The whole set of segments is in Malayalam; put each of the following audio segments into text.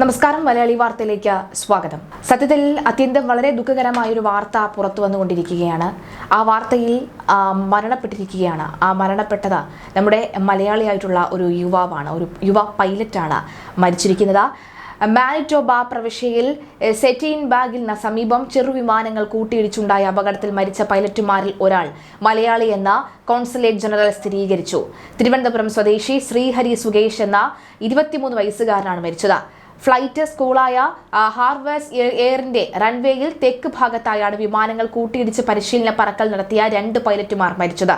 നമസ്കാരം മലയാളി വാർത്തയിലേക്ക് സ്വാഗതം. സത്യത്തിൽ അത്യന്തം വളരെ ദുഃഖകരമായ ഒരു വാർത്ത പുറത്തു വന്നുകൊണ്ടിരിക്കുകയാണ്. ആ വാർത്തയിൽ മരണപ്പെട്ടിരിക്കുകയാണ്. ആ മരണപ്പെട്ടത് നമ്മുടെ മലയാളിയായിട്ടുള്ള ഒരു യുവാവാണ് ഒരു യുവ പൈലറ്റാണ് മരിച്ചിരിക്കുന്നത്. മാനിറ്റോബ പ്രവിശ്യയിൽ സെറ്റീൻ ബാഗിൽ ബാഗിന് സമീപം ചെറുവിമാനങ്ങൾ കൂട്ടിയിടിച്ചുണ്ടായ അപകടത്തിൽ മരിച്ച പൈലറ്റുമാരിൽ ഒരാൾ മലയാളി എന്ന കോൺസുലേറ്റ് ജനറൽ സ്ഥിരീകരിച്ചു. തിരുവനന്തപുരം സ്വദേശി ശ്രീഹരി സുകേഷ് എന്ന ഇരുപത്തിമൂന്ന് വയസ്സുകാരനാണ് മരിച്ചത്. ഫ്ലൈറ്റ് സ്കൂളായ ഹാർവേസ് എയറിന്റെ റൺവേയിൽ തെക്ക് ഭാഗത്തായാണ് വിമാനങ്ങൾ കൂട്ടിയിടിച്ച് പരിശീലന പറക്കൽ നടത്തിയ രണ്ട് പൈലറ്റുമാർ മരിച്ചത്.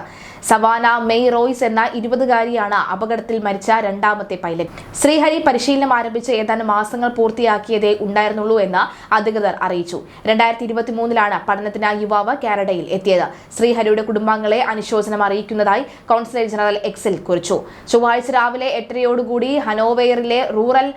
സവാന മെയ് റോയ്സ് എന്ന ഇരുപതുകാരിയാണ് അപകടത്തിൽ മരിച്ച രണ്ടാമത്തെ പൈലറ്റ്. ശ്രീഹരി പരിശീലനം ആരംഭിച്ച് ഏതാനും മാസങ്ങൾ പൂർത്തിയാക്കിയതേ ഉണ്ടായിരുന്നുള്ളൂ എന്ന് അധികൃതർ അറിയിച്ചു. രണ്ടായിരത്തി ഇരുപത്തി മൂന്നിലാണ് പഠനത്തിനായി യുവാവ് കാനഡയിൽ എത്തിയത്. ശ്രീഹരിയുടെ കുടുംബാംഗങ്ങളെ അനുശോചനം അറിയിക്കുന്നതായി കോൺസുലേറ്റ് ജനറൽ എക്സിൽ കുറിച്ചു. ചൊവ്വാഴ്ച രാവിലെ എട്ടരയോടുകൂടി ഹനോവെയറിലെ റൂറൽ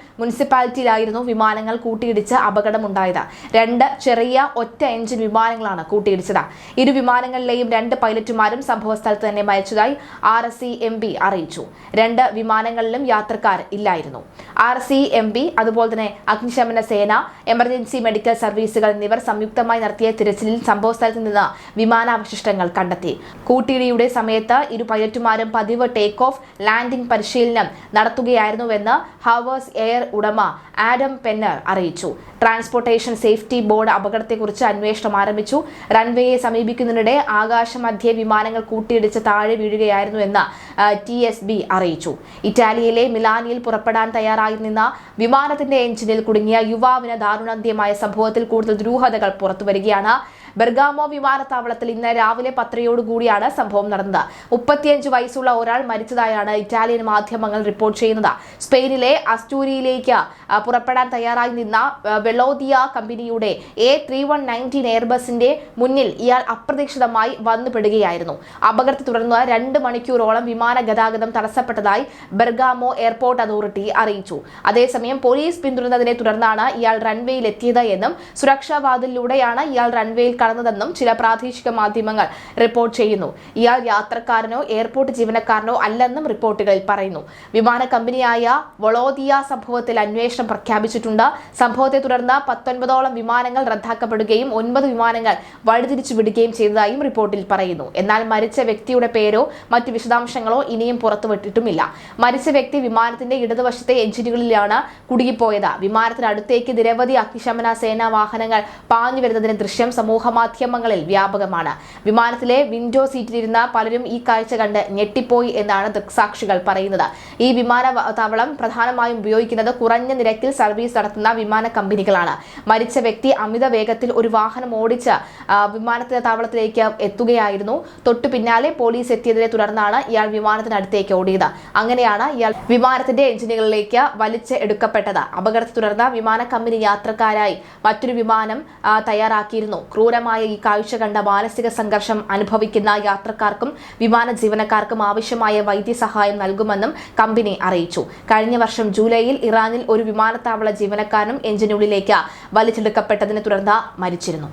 മുനിസിപ്പാലിറ്റിയിലായിരുന്നു വിമാനങ്ങൾ കൂട്ടിയിടിച്ച് അപകടമുണ്ടായത്. രണ്ട് ചെറിയ ഒറ്റ എഞ്ചിൻ വിമാനങ്ങളാണ് കൂട്ടിയിടിച്ചത്. ഇരു വിമാനങ്ങളിലെയും രണ്ട് പൈലറ്റുമാരും സംഭവസ്ഥലത്ത് തന്നെ മരിച്ചതായി R S C M P അറിയിച്ചു. രണ്ട് വിമാനങ്ങളിലും യാത്രക്കാർ ഇല്ലായിരുന്നു. ആർ സി എം പി അതുപോലെ തന്നെ അഗ്നിശമന സേന എമർജൻസി മെഡിക്കൽ സർവീസുകൾ എന്നിവർ സംയുക്തമായി നടത്തിയ തിരച്ചിലിൽ സംഭവസ്ഥലത്ത് നിന്ന് വിമാനാവശിഷ്ടങ്ങൾ കണ്ടെത്തി. കൂട്ടിയിടിയുടെ സമയത്ത് ഇരു പൈലറ്റുമാരും പതിവ് ടേക്ക് ഓഫ് ലാൻഡിംഗ് പരിശീലനം നടത്തുകയായിരുന്നുവെന്ന് ഹവേഴ്സ് എയർ ഉടമ ആഡം പെന്നർ അറിയിച്ചു. ട്രാൻസ്പോർട്ടേഷൻ സേഫ്റ്റി ബോർഡ് അപകടത്തെക്കുറിച്ച് അന്വേഷണം ആരംഭിച്ചു. റൺവേയെ സമീപിക്കുന്നതിനിടെ ആകാശമധ്യ വിമാനങ്ങൾ കൂട്ടിയിടിച്ച് താഴെ വീഴുകയായിരുന്നു എന്ന് ടി എസ് ബി അറിയിച്ചു. ഇറ്റാലിയയിലെ മിലാനിയിൽ പുറപ്പെടാൻ തയ്യാറായി നിന്ന വിമാനത്തിന്റെ എഞ്ചിനിൽ കുടുങ്ങിയ യുവാവിന് ദാരുണാന്ത്യമായ സംഭവത്തിൽ കൂടുതൽ ദുരൂഹതകൾ പുറത്തുവരികയാണ്. ബെർഗാമോ വിമാനത്താവളത്തിൽ ഇന്ന് രാവിലെ പത്തരയോടുകൂടിയാണ് സംഭവം നടന്നത്. മുപ്പത്തിയഞ്ച് വയസ്സുള്ള ഒരാൾ മരിച്ചതായാണ് ഇറ്റാലിയൻ മാധ്യമങ്ങൾ റിപ്പോർട്ട് ചെയ്യുന്നത്. സ്പെയിനിലെ അസ്റ്റൂരിയിലേക്ക് പുറപ്പെടാൻ തയ്യാറായി നിന്ന വെളോദിയ കമ്പനിയുടെ എ ത്രീ വൺ നയന്റീൻ എയർബസിന്റെ മുന്നിൽ ഇയാൾ അപ്രതീക്ഷിതമായി വന്നുപെടുകയായിരുന്നു. അപകടത്തെ തുടർന്ന് രണ്ട് മണിക്കൂറോളം വിമാന ഗതാഗതം തടസ്സപ്പെട്ടതായി ബെർഗാമോ എയർപോർട്ട് അതോറിറ്റി അറിയിച്ചു. അതേസമയം പോലീസ് പിന്തുടർന്നതിനെ തുടർന്നാണ് ഇയാൾ റൺവേയിൽ എത്തിയത് എന്നും സുരക്ഷാ വാതിലിലൂടെയാണ് ഇയാൾ റൺവേയിൽ കടന്നതെന്നും ചില പ്രാദേശിക മാധ്യമങ്ങൾ റിപ്പോർട്ട് ചെയ്യുന്നു. ഇയാൾ യാത്രക്കാരനോ എയർപോർട്ട് ജീവനക്കാരനോ അല്ലെന്നും റിപ്പോർട്ടുകളിൽ പറയുന്നു. വിമാന കമ്പനിയായ വളോദിയ സംഭവത്തിൽ അന്വേഷണം പ്രഖ്യാപിച്ചിട്ടുണ്ട്. സംഭവത്തെ തുടർന്ന് പത്തൊൻപതോളം വിമാനങ്ങൾ റദ്ദാക്കപ്പെടുകയും ഒൻപത് വിമാനങ്ങൾ വഴിതിരിച്ചു വിടുകയും ചെയ്തതായും റിപ്പോർട്ടിൽ പറയുന്നു. എന്നാൽ മരിച്ച വ്യക്തിയുടെ പേരോ മറ്റ് വിശദാംശങ്ങളോ ഇനിയും പുറത്തുവിട്ടിട്ടുമില്ല. മരിച്ച വ്യക്തി വിമാനത്തിന്റെ ഇടതുവശത്തെ എഞ്ചിനുകളിലാണ് കുടുങ്ങിപ്പോയത്. വിമാനത്തിനടുത്തേക്ക് നിരവധി അഗ്നിശമന സേനാ വാഹനങ്ങൾ പാഞ്ഞു വരുന്നതിന്റെ ദൃശ്യം സമൂഹ മാധ്യമങ്ങളിൽ വ്യാപകമാണ്. വിമാനത്തിലെ വിൻഡോ സീറ്റിലിരുന്ന പലരും ഈ കാഴ്ച കണ്ട് ഞെട്ടിപ്പോയി എന്നാണ് ദൃക്സാക്ഷികൾ പറയുന്നത്. ഈ വിമാനത്താവളം പ്രധാനമായും ഉപയോഗിക്കുന്നത് കുറഞ്ഞ നിരക്കിൽ സർവീസ് നടത്തുന്ന വിമാന കമ്പനികളാണ്. മരിച്ച വ്യക്തി അമിത വേഗത്തിൽ ഒരു വാഹനം ഓടിച്ച് വിമാനത്താവളത്തിലേക്ക് എത്തുകയായിരുന്നു. തൊട്ടു പിന്നാലെ പോലീസ് എത്തിയതിനെ തുടർന്നാണ് ഇയാൾ വിമാനത്തിനടുത്തേക്ക് ഓടിയത്. അങ്ങനെയാണ് ഇയാൾ വിമാനത്തിന്റെ എഞ്ചിനുകളിലേക്ക് വലിച്ച് എടുക്കപ്പെട്ടത്. അപകടത്തെ തുടർന്ന് വിമാന കമ്പനി യാത്രക്കാരായി മറ്റൊരു വിമാനം തയ്യാറാക്കിയിരുന്നു. തയ്യാറാക്കിയിരുന്നു ക്രൂരമായ ഈ കാഴ്ച കണ്ട മാനസിക സംഘർഷം അനുഭവിക്കുന്ന യാത്രക്കാർക്കും വിമാന ജീവനക്കാർക്കും ആവശ്യമായ വൈദ്യസഹായം നൽകുമെന്നും കമ്പനി അറിയിച്ചു. കഴിഞ്ഞ വർഷം ജൂലൈയിൽ ഇറാനിൽ ഒരു വിമാനത്താവള ജീവനക്കാരനും എഞ്ചിനുള്ളിലേക്ക് വലിച്ചെടുക്കപ്പെട്ടതിനെ തുടർന്ന് മരിച്ചിരുന്നു.